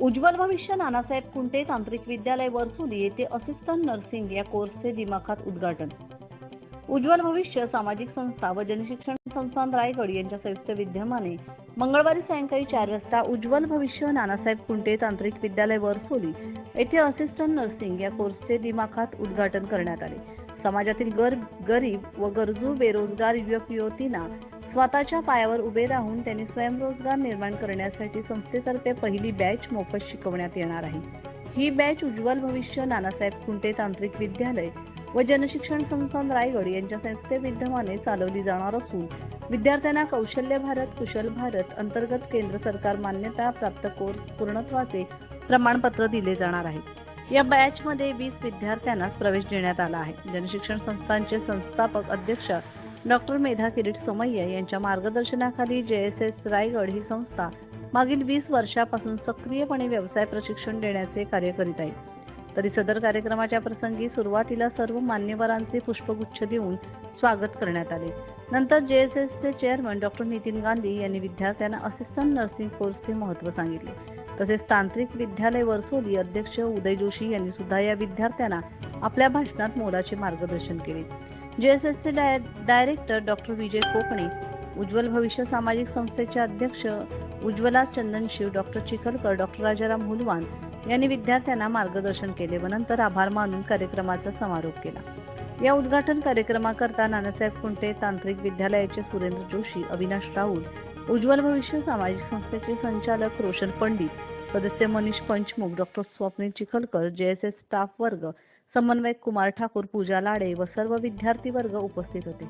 उज्ज्वल भविष्य नानासाहेब कुंटे तांत्रिक विद्यालय वर्सुली येथे असिस्टंट नर्सिंग या कोर्सचे दिमाखात उद्घाटन. उज्ज्वल भविष्य सामाजिक संस्था व जनशिक्षण संस्थान रायगड यांच्या संयुक्त विद्यमाने मंगळवारी सायंकाळी चार वाजता उज्ज्वल भविष्य नानासाहेब कुंटे तांत्रिक विद्यालय वर्सोली येथे असिस्टंट नर्सिंग या कोर्सचे दिमाखात उद्घाटन करण्यात आले. समाजातील गर गरीब व गरजू बेरोजगार युवक युवतींना स्वतःच्या पायावर उभे राहून त्यांनी स्वयंरोजगार निर्माण करण्यासाठी संस्थेतर्फे पहिली बॅच मोफत शिकवण्यात येणार आहे. ही बॅच उज्ज्वल भविष्य नानासाहेब कुंटे तांत्रिक विद्यालय व जनशिक्षण संस्थान रायगड यांच्या संस्थे विद्यमाने चालवली जाणार असून विद्यार्थ्यांना कौशल्य भारत कुशल भारत अंतर्गत केंद्र सरकार मान्यता प्राप्त कोर्स पूर्णत्वाचे प्रमाणपत्र दिले जाणार आहे. या बॅचमध्ये वीस विद्यार्थ्यांना प्रवेश देण्यात आला आहे. जनशिक्षण संस्थांचे संस्थापक अध्यक्ष डॉक्टर मेधा किरीट सोमय्या यांच्या मार्गदर्शनाखाली जे एस एस रायगड ही संस्था मागील वीस वर्षापासून सक्रियपणे व्यवसाय प्रशिक्षण देण्याचे कार्य करीत आहे. तरी सदर कार्यक्रमाच्या प्रसंगी सुरुवातीला सर्व मान्यवरांचे पुष्पगुच्छ देऊन स्वागत करण्यात आले. नंतर जे एस एस चे चेअरमन डॉक्टर नितीन गांधी यांनी विद्यार्थ्यांना असिस्टंट नर्सिंग कोर्सचे महत्त्व सांगितले. तसेच तांत्रिक विद्यालय वर्सोली अध्यक्ष उदय जोशी यांनी सुद्धा या विद्यार्थ्यांना आपल्या भाषणात मोलाचे मार्गदर्शन केले. जेएसएसचे डाय डायरेक्टर डॉक्टर विजय कोकणे उज्ज्वल भविष्य सामाजिक संस्थेचे अध्यक्ष उज्ज्वला चंदनशिव डॉक्टर चिखलकर डॉक्टर राजाराम हुलवान यांनी विद्यार्थ्यांना मार्गदर्शन केले व नंतर आभार मानून कार्यक्रमाचा समारोप केला. या उद्घाटन कार्यक्रमाकरता नानासाहेब कुंटे तांत्रिक विद्यालयाचे सुरेंद्र जोशी अविनाश राऊत उज्ज्वल भविष्य सामाजिक संस्थेचे संचालक रोशन पंडित सदस्य Manish Panchmukh doctor Swapnil Chikhalkar JSS staff वर्ग समन्वयक कुमार ठाकूर पूजा लाडे व सर्व विद्यार्थी वर्ग उपस्थित होते.